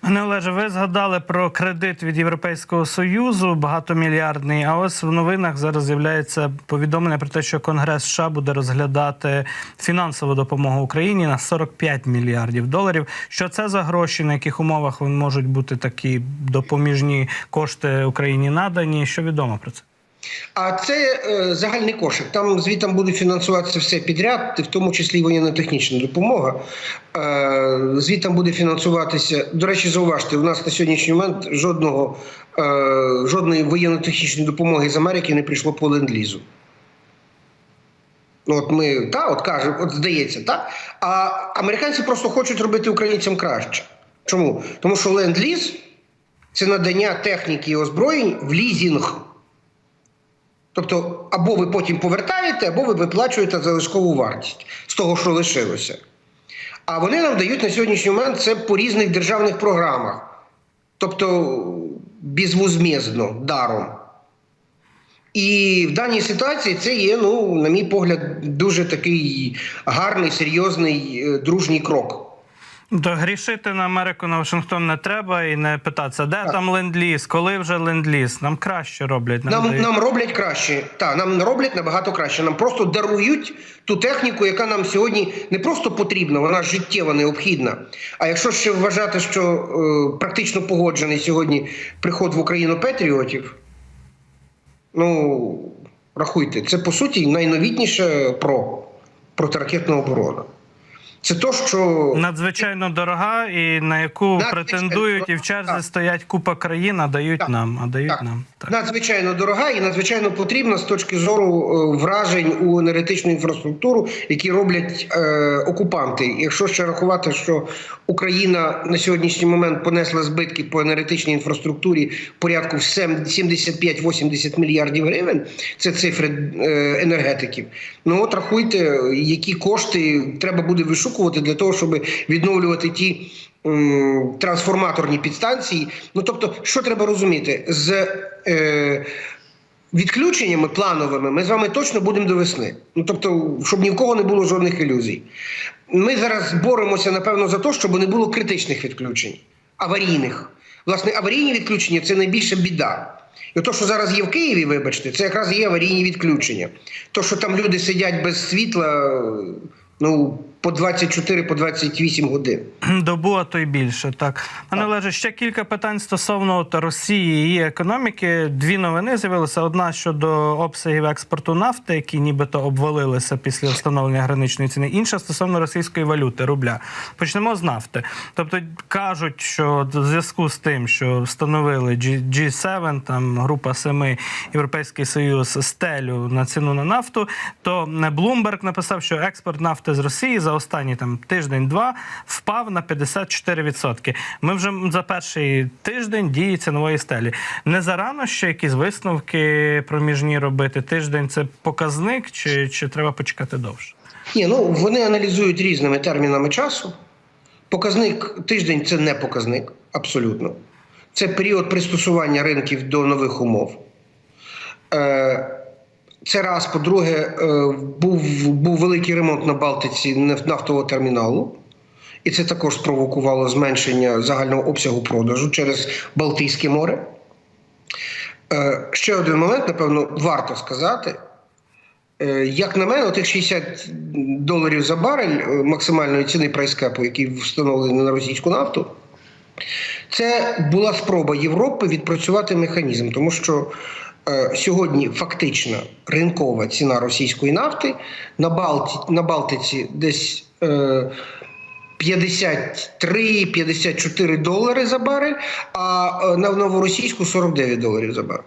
Пане Олеже, ви згадали про кредит від Європейського союзу багатомільярдний. А ось в новинах зараз з'являється повідомлення про те, що Конгрес США буде розглядати фінансову допомогу Україні на 45 мільярдів доларів. Що це за гроші? На яких умовах можуть бути такі допоміжні кошти Україні надані? Що відомо про це? А це е, загальний кошик. Там звітом буде фінансуватися все підряд, в тому числі воєнно-технічна допомога. Е, звітом буде фінансуватися. До речі, зауважте, у нас на сьогоднішній момент жодного е, жодної воєнно-технічної допомоги з Америки не прийшло по ленд-лізу. Ну, от ми та, от кажемо, от здається, так. А американці просто хочуть робити українцям краще. Чому? Тому що ленд-ліз це надання техніки і озброєнь в лізінг. Тобто, або ви потім повертаєте, або ви виплачуєте залишкову вартість з того, що лишилося. А вони нам дають на сьогоднішній момент це по різних державних програмах. Тобто безвозмездно, даром. І в даній ситуації це є, ну, на мій погляд, дуже такий гарний, серйозний, е, дружній крок. То грішити на Америку на Вашингтон не треба і не питатися, де там ленд-ліз, коли вже ленд-ліз. Нам краще роблять. Нам, дають. нам роблять краще. Так, нам роблять набагато краще. Нам просто дарують ту техніку, яка нам сьогодні не просто потрібна, вона життєва необхідна. А якщо ще вважати, що е, практично погоджений сьогодні приход в Україну патріотів, ну рахуйте, це по суті найновітніше про протиракетна оборона. Це то, що Надзвичайно дорога, і на яку Надзвичайно претендують, і в черзі так. стоять купа країн, а дають Так, нам. А дають так. нам. Так. надзвичайно дорога і надзвичайно потрібна з точки зору е, вражень у енергетичну інфраструктуру, які роблять е, окупанти. Якщо ще рахувати, що Україна на сьогоднішній момент понесла збитки по енергетичній інфраструктурі порядку в сем- 75-80 мільярдів гривень, це цифри е, енергетиків. Ну от рахуйте, які кошти треба буде вишукувати для того, щоб відновлювати ті м, трансформаторні підстанції. Ну тобто, що треба розуміти з е, відключеннями плановими, ми з вами точно будемо до весни. Ну тобто, щоб ні в кого не було жодних ілюзій. Ми зараз боремося, напевно, за те, щоб не було критичних відключень, аварійних. Власне, аварійні відключення це найбільша біда. І то, що зараз є в Києві, вибачте, це якраз є аварійні відключення. То, що там люди сидять без світла, ну, по 24, по 28 годин. Добу, а то й більше. Так. Пане Олеже, ще кілька питань стосовно от Росії і її економіки. Дві новини з'явилися. Одна щодо обсягів експорту нафти, які нібито обвалилися після встановлення граничної ціни. Інша стосовно російської валюти рубля. Почнемо з нафти. Тобто кажуть, що в зв'язку з тим, що встановили G- G7, там група семи Європейський Союз стелю на ціну на нафту, то Bloomberg написав, що експорт нафти з Росії за останній там тиждень-два впав на 54%. Ми вже за перший тиждень дії цінової стелі. Не зарано ще якісь висновки проміжні робити. Тиждень це показник, чи, чи треба почекати довше? Ні, ну вони аналізують різними термінами часу. Показник тиждень це не показник, абсолютно. Це період пристосування ринків до нових умов. Е, Це раз. По-друге, е, був, був великий ремонт на Балтиці нафтового терміналу. І це також спровокувало зменшення загального обсягу продажу через Балтійське море. Е, Ще один момент, напевно, варто сказати. Е, Як на мене, тих 60 доларів за барель максимальної ціни прайскепу, які встановлені на російську нафту, це була спроба Європи відпрацювати механізм, тому що сьогодні фактична ринкова ціна російської нафти на, Балті, на Балтиці десь. Е, 53-54 долари за барель, а е, на новоросійську 49 доларів за барель.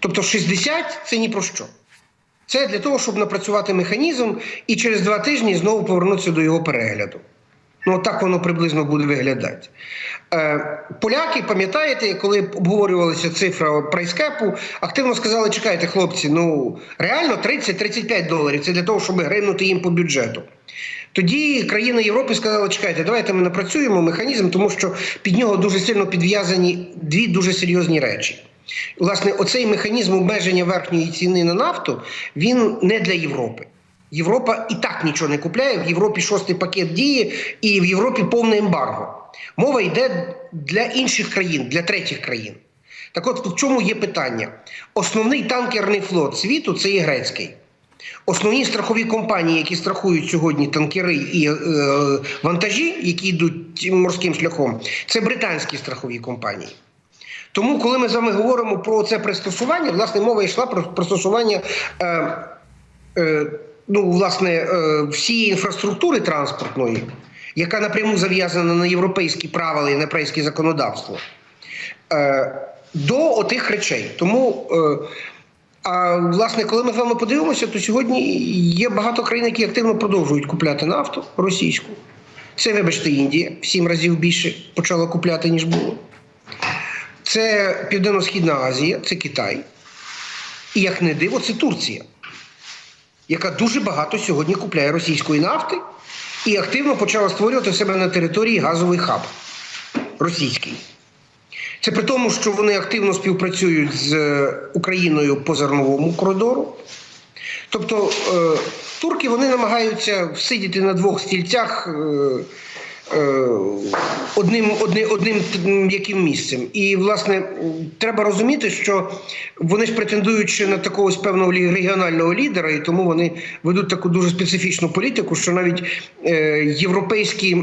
Тобто 60 це ні про що. Це для того, щоб напрацювати механізм і через два тижні знову повернутися до його перегляду. Ну, так воно приблизно буде виглядати. Е, поляки, пам'ятаєте, коли обговорювалася цифра прайскепу, активно сказали: чекайте, хлопці, ну реально 30-35 доларів. Це для того, щоб гримнути їм по бюджету. Тоді країни Європи сказали, чекайте, давайте ми напрацюємо механізм, тому що під нього дуже сильно підв'язані дві дуже серйозні речі. Власне, оцей механізм обмеження верхньої ціни на нафту він не для Європи. Європа і так нічого не купляє. В Європі шостий пакет діє, і в Європі повне ембарго. Мова йде для інших країн, для третіх країн. Так от в чому є питання? Основний танкерний флот світу це є грецький. Основні страхові компанії, які страхують сьогодні танкери і е, вантажі, які йдуть морським шляхом, це британські страхові компанії. Тому, коли ми з вами говоримо про це пристосування, власне, мова йшла про пристосування е, е, ну, власне, е, всієї інфраструктури транспортної, яка напряму зав'язана на європейські правила і на європейське законодавство, е, до отих речей. Тому. Е, а власне, коли ми з вами подивимося, то сьогодні є багато країн, які активно продовжують купляти нафту російську. Це, вибачте, Індія в сім разів більше почала купляти, ніж було. Це Південно-Східна Азія, це Китай. І як не диво, це Турція, яка дуже багато сьогодні купляє російської нафти і активно почала створювати в себе на території газовий хаб російський. Це при тому, що вони активно співпрацюють з е, Україною по зерновому коридору. Тобто е, турки вони намагаються сидіти на двох стільцях е, одним, одним, одним яким місцем. І, власне, треба розуміти, що вони ж претендують ще на такого ось певного регіонального лідера, і тому вони ведуть таку дуже специфічну політику, що навіть е, європейські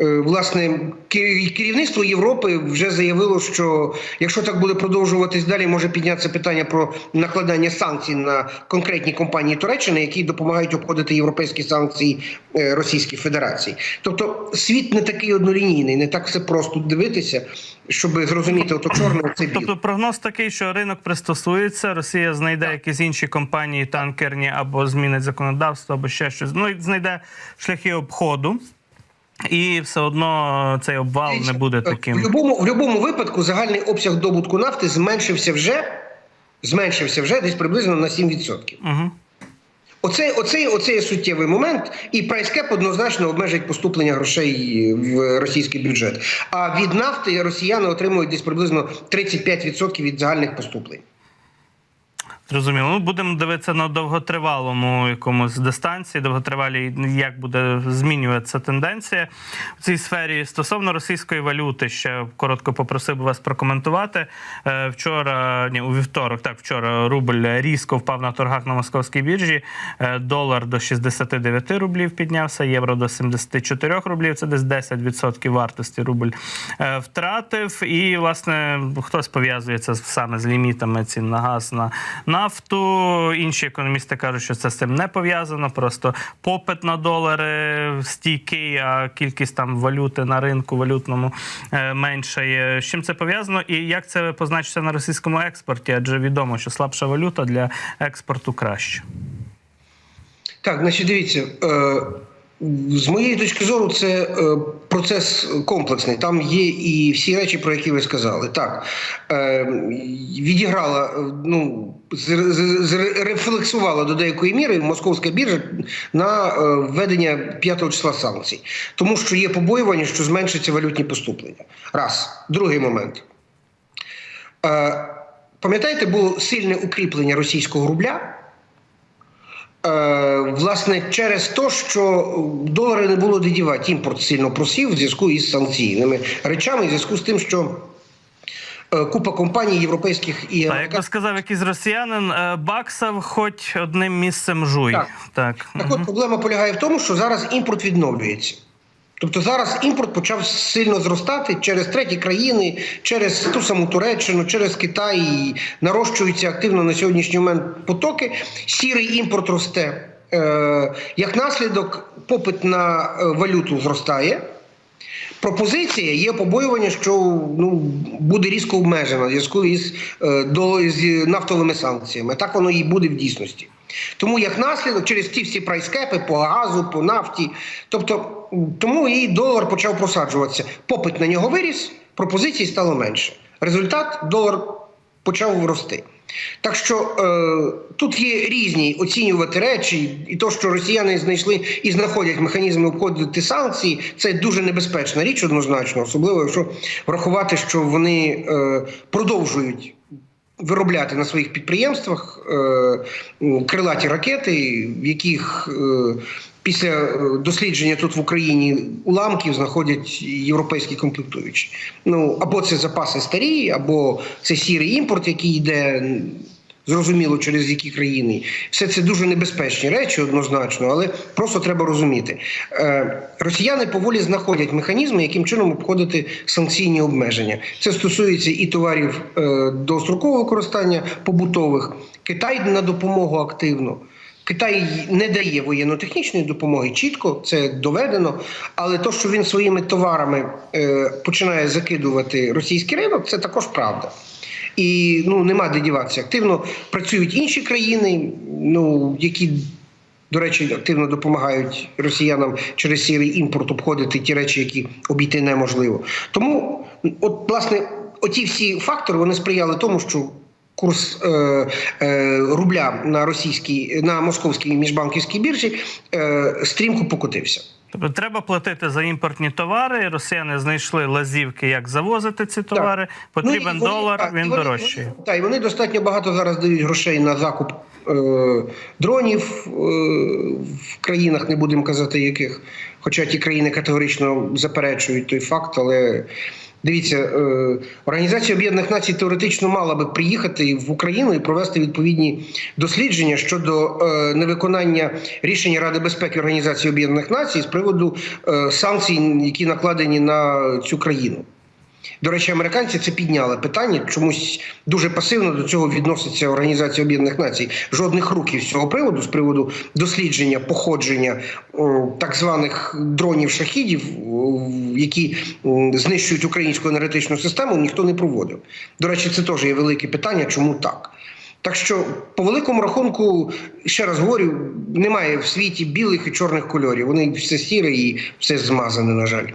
е, власне керівництво Європи вже заявило, що якщо так буде продовжуватись далі, може піднятися питання про накладання санкцій на конкретні компанії Туреччини, які допомагають обходити європейські санкції е, Російській Федерації. Тобто світ не такий однолінійний, не так все просто дивитися, щоб зрозуміти, ото чорне, це біле. Тобто прогноз такий, що ринок пристосується, Росія знайде якісь інші компанії танкерні або змінить законодавство, або ще щось. Ну і знайде шляхи обходу. І все одно цей обвал не буде В таким. будь-якому в будь-якому випадку загальний обсяг добутку нафти зменшився вже, зменшився вже десь приблизно на 7%. Угу. Оцей, оцей, оцей є суттєвий момент, і прайскеп однозначно обмежить поступлення грошей в російський бюджет. А від нафти росіяни отримують десь приблизно 35% від загальних поступлень. Зрозуміло. Ну, будемо дивитися на довготривалому якомусь дистанції, довготривалій, як буде змінюватися тенденція в цій сфері. Стосовно російської валюти, ще коротко попросив би вас прокоментувати. Е, Вчора, ні, у вівторок, так, вчора рубль різко впав на торгах на московській біржі. Е, Долар до 69 рублів піднявся, євро до 74 рублів. Це десь 10% вартості рубль е, втратив. І, власне, хтось пов'язує це саме з лімітами цін на газ на нафту. Інші економісти кажуть, що це з цим не пов'язано. Просто попит на долари стійкий, а кількість там валюти на ринку валютному е, менша є. З чим це пов'язано і як це позначиться на російському експорті? Адже відомо, що слабша валюта для експорту краще. Так, значить, дивіться. Е, з моєї точки зору, це е, процес комплексний. Там є і всі речі, про які ви сказали. Так, е, відіграла, е, ну, зрефлексувала до деякої міри московська біржа на введення 5 числа санкцій. Тому що є побоювання, що зменшаться валютні поступлення. Раз. Другий момент. Пам'ятаєте, було сильне укріплення російського рубля? Е, власне, через те, що долари не було де дівати, імпорт сильно просів в зв'язку із санкційними речами, в зв'язку з тим, що е, купа компаній європейських і Та як би сказав якийсь росіянин, е, баксав хоч одним місцем жуй. Так. так. Так от проблема полягає в тому, що зараз імпорт відновлюється. Тобто зараз імпорт почав сильно зростати через треті країни, через ту саму Туреччину, через Китай. І нарощуються активно на сьогоднішній момент потоки. Сірий імпорт росте. Е, як наслідок, попит на е, валюту зростає. Пропозиція є побоювання, що ну буде різко обмежена в зв'язку із, е, до, з нафтовими санкціями. Так воно і буде в дійсності. Тому як наслідок, через ті всі прайскепи по газу, по нафті, тобто тому і долар почав просаджуватися. Попит на нього виріс, пропозицій стало менше. Результат долар почав рости. Так що е, тут є різні оцінювати речі, і то, що росіяни знайшли і знаходять механізми обходити санкції, це дуже небезпечна річ, однозначно, особливо якщо врахувати, що вони е, продовжують. Виробляти на своїх підприємствах е, крилаті ракети, в яких е, Після е, дослідження тут в Україні уламків знаходять європейські комплектуючі. Ну або це запаси старі, або це сірий імпорт, який йде зрозуміло через які країни. Все це дуже небезпечні речі, однозначно, але просто треба розуміти. Е, Росіяни поволі знаходять механізми, яким чином обходити санкційні обмеження. Це стосується і товарів е, довгострокового використання побутових. Китай на допомогу активно. Китай не дає воєнно-технічної допомоги чітко, це доведено. Але то, що він своїми товарами е, починає закидувати російський ринок, це також правда. І ну нема де діватися. Активно працюють інші країни, ну які. До речі, активно допомагають росіянам через сірий імпорт обходити ті речі, які обійти неможливо. Тому, от власне, оті всі фактори вони сприяли тому, що курс е, е, рубля на російській на московській міжбанківській біржі е, стрімко покотився. Тобто треба платити за імпортні товари. Росіяни знайшли лазівки, як завозити ці товари. Потрібен Ну, вони- долар, так, він вони- дорожчий. Так, і вони достатньо багато зараз дають грошей на закуп е, дронів е, в країнах, не будемо казати яких. Хоча ті країни категорично заперечують той факт, але. Дивіться, е, Організація Об'єднаних Націй теоретично мала би приїхати в Україну і провести відповідні дослідження щодо е, невиконання рішення Ради безпеки Організації Об'єднаних Націй з приводу е, санкцій, які накладені на цю країну. До речі, американці це підняли питання. Чомусь дуже пасивно до цього відноситься Організація Об'єднаних Націй. Жодних руків з цього приводу, з приводу дослідження походження так званих дронів шахідів, які знищують українську енергетичну систему, ніхто не проводив. До речі, це теж є велике питання, чому так. Так що, по великому рахунку, ще раз говорю, немає в світі білих і чорних кольорів. Вони все сіре і все змазане, на жаль.